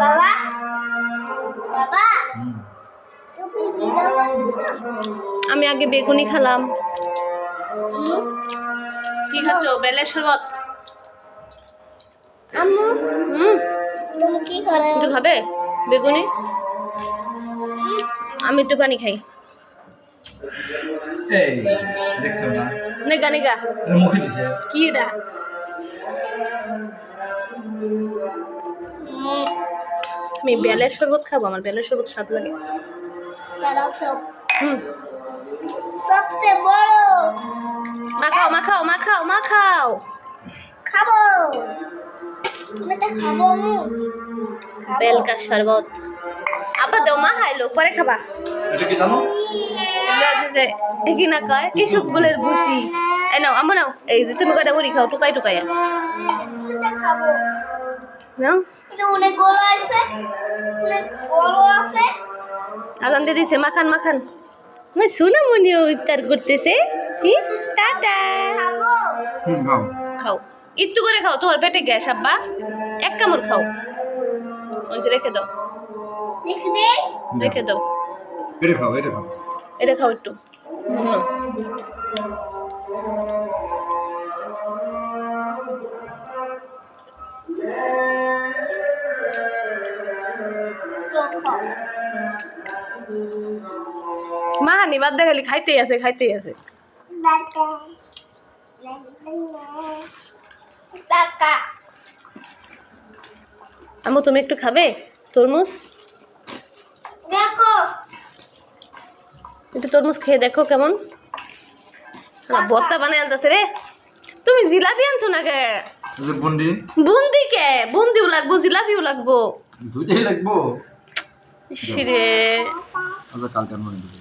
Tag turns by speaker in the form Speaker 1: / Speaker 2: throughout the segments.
Speaker 1: বাবা? বাবা?
Speaker 2: আমি আগে বেগুনি খেলাম। কি খাচ্ছ? বেলের শরবত?
Speaker 1: আম্মু?
Speaker 2: হুম।
Speaker 1: তুমি কি করে?
Speaker 2: একটু খাবে? বেগুনি? আমি একটু পানি খাই।
Speaker 3: এই দেখছ না?
Speaker 2: নেগা নেগা
Speaker 3: মুখে দিছে।
Speaker 2: কি এটা? আমি বেলের শরবত খাব আমার বেলের শরবত স্বাদ লাগে।
Speaker 1: দাঁড়াও সব
Speaker 2: হুম।
Speaker 1: সবচেয়ে বড়।
Speaker 2: মাখাও মাখাও মাখাও মাখাও।
Speaker 1: খাব। আমি খাব
Speaker 2: বেলকা শরবত। আবার দেও মা হাইলো পরে খাবা।
Speaker 3: এটা কি জানো?
Speaker 2: যে কি না কয়? কৃষকগুলের ভুসি। এই নাও আমার নাও এই তুমি কয়টা মুড়ি খাও টুকাই
Speaker 1: খাব
Speaker 2: নাও
Speaker 1: অনেক বড় আছে অনেক বড় আছে
Speaker 2: আগান দিয়ে দিছে মাখান মাখান মই শোনা মনিও ইফতার করতেছে হি টাটা
Speaker 3: খাও
Speaker 2: একটু করে খাও তোমার পেটে গ্যাস আব্বা এক কামড় খাও রেখে দাও রেখে দাও
Speaker 3: এটা খাও এটা খাও
Speaker 2: এটা খাও একটু। মা হানি বাদ দেখালি খাইতেই আছে খাইতেই আছে। আমু তুমি একটু খাবে? তরমুজ?
Speaker 1: দেখো।
Speaker 2: একটু তরমুজ খেয়ে দেখো কেমন। বত্তা বানায় আনতেছে রে। তুমি জিলাপি আনছো না কে?
Speaker 3: এই যে বন্ডি
Speaker 2: বুন্দি কে? বুন্দিও লাগবো জিলাপিও লাগবো।
Speaker 3: দুইটাই লাগবো?
Speaker 2: সিরে
Speaker 3: আচ্ছা কালকে দিবে।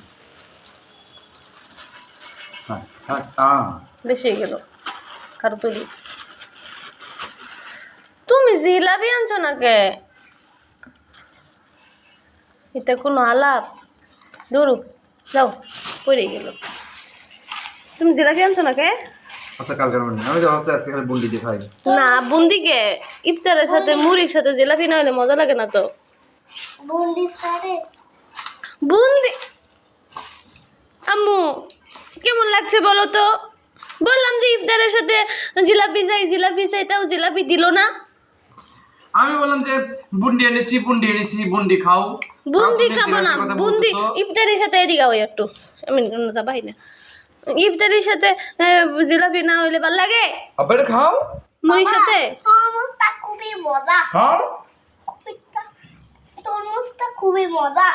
Speaker 2: বেশি গেল। কারও তুলি তুমি জিলাপি আনছো এটা কোনো আলাপ। দূর যাও পড়ে গেল। তুমি জিলাপি আনছো না কে
Speaker 3: আচ্ছা কালকে মনে আমি তো ভাবছি আজকে বন্ডি দিয়ে খাই।
Speaker 2: না বুন্দিকে ইফতারের সাথে মুড়ির সাথে জিলাপি না হলে মজা লাগে না তো।
Speaker 1: বন্ডি সারে
Speaker 2: বুন্দি আম্মু কেমন লাগছে বলো তো? বললাম যে ইফতারের সাথে জিলাপি চাই জিলাপি চাই তাও জিলাপি দিল না।
Speaker 3: আমি বললাম যে বুন্দি এনেছি বুন্ডি এনেছি বুন্ডি খাও।
Speaker 2: বুন্দি খাব না বুন্দি ইফতারের সাথে এদিকে আও একটু। আমি যাবাই না ইফতারির সাথে জিলাপি না হইলে ভালো লাগে?
Speaker 3: আবার খাও।
Speaker 2: মুড়ির সাথে?
Speaker 1: তরমুজটা খুবই মজা।
Speaker 3: খাও।
Speaker 1: তরমুজটা খুবই মজা।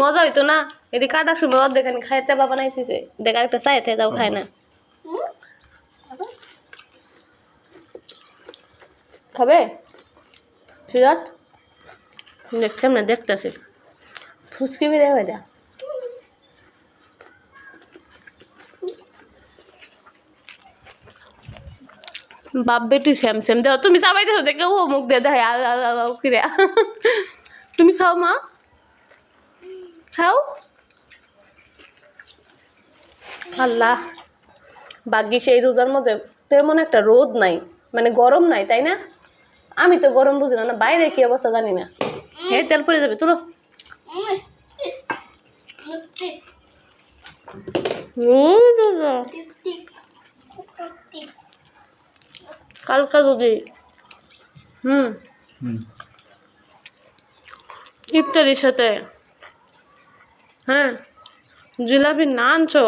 Speaker 2: মজা হইতো না? এদিকে কাটার সময় অর্ধেক খানি খাইতে বাবা নাইছি দেখা একটা চাইতে তাও খায় না।
Speaker 1: হুম?
Speaker 2: খাবে? সিরাত দেখতাম না দেখতেছি। ফুচকি বেড়ে হয়ে যা। বাপ বেটি শ্যাম শ্যাম দেও তুমি সবাই দেখো দেখে ও মুখ দিয়ে আল ফিরে তুমি খাও মা। খাও। আল্লাহ ভাগ্যিস এই রোজার মধ্যে তেমন একটা রোদ নাই মানে গরম নাই তাই না? আমি তো গরম বুঝি না বাইরে কি অবস্থা জানি না। হে তেল পড়ে যাবে তুলো।
Speaker 1: উম,
Speaker 2: কালকা যদি হুম ইফতারির সাথে হ্যাঁ জিলাপি না আনছো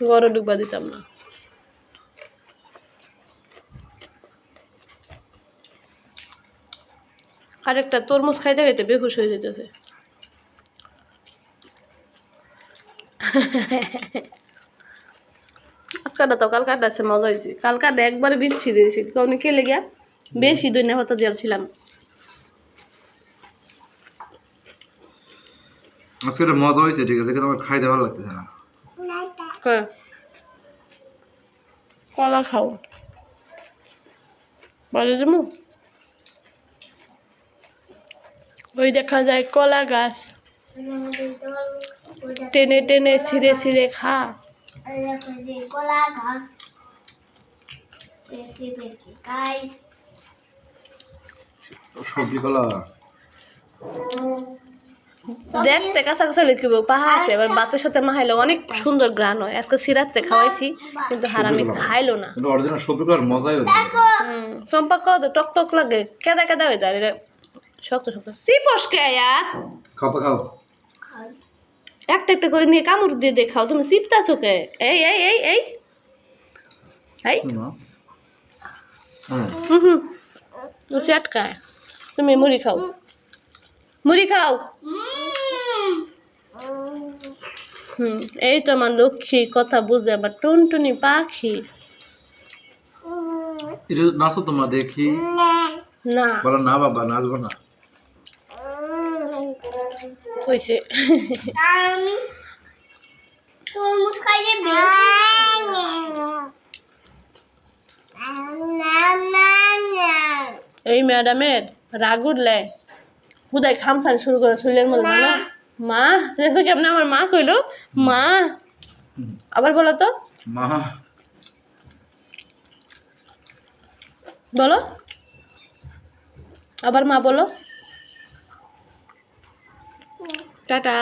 Speaker 2: গরম ডুবা দিতাম না। আরেকটা তরমুজ খাইতে খাইতে বেহুশ হয়ে যেতেছে আজকাটা তো কালকাটা আছে মজা হয়েছে। কালকাটা একবারে বিচ্ছি দিয়েছি। কারণ কে লেগে বেশি না হতো ছিলাম
Speaker 3: আজকে মজা হয়েছে ঠিক আছে কিন্তু আমার খাইতে ভালো লাগতেছে না।
Speaker 2: কলা খাও। বাড়ি যাব ওই দেখা যায় কলা গাছ। টেনে টেনে ছিঁড়ে ছিঁড়ে খা।
Speaker 1: কলা গাছ পেকে পেকে খাই
Speaker 3: সবজি কলা
Speaker 2: দেখতে কাঁচা কাঁচা লিখব পাহা আছে। এবার ভাতের সাথে মাহাইলে অনেক সুন্দর গ্রান হয়। আজকে সিরাতে খাওয়াইছি কিন্তু হারামি খাইলো না।
Speaker 3: কিন্তু অরিজিনাল সবজি কলার মজাই
Speaker 2: হুম সম্পর্ক তো টক টক লাগে কেদা কেদা হয়ে যায় রে। শক্ত শক্ত। সিপস কে আর
Speaker 3: খাও। খাও।
Speaker 2: একটা একটা করে নিয়ে কামড় দিয়ে দেখাও তুমি সিপতা চোখে। এই এই এই এই। এই।
Speaker 3: হুম।
Speaker 2: হুম চটকায়। তুমি মুড়ি খাও। মুড়ি খাও। হুম এই তো আমার লক্ষ্মী কথা বুঝে আমার টুনটুনি পাখি।
Speaker 3: নাচো তোমরা দেখি।
Speaker 2: না।
Speaker 3: বলো না বাবা নাচবো না।
Speaker 2: কইছে
Speaker 1: আমি তরমুজ খাইয়ে
Speaker 2: এই ম্যাডামের রাগ উঠলে হুদায় খামসান শুরু করে শরীরের মধ্যে না মা দেখো কেমন আমার মা কইলো মা। আবার বলো তো।
Speaker 3: মা।
Speaker 2: বলো। আবার মা বলো। টাটা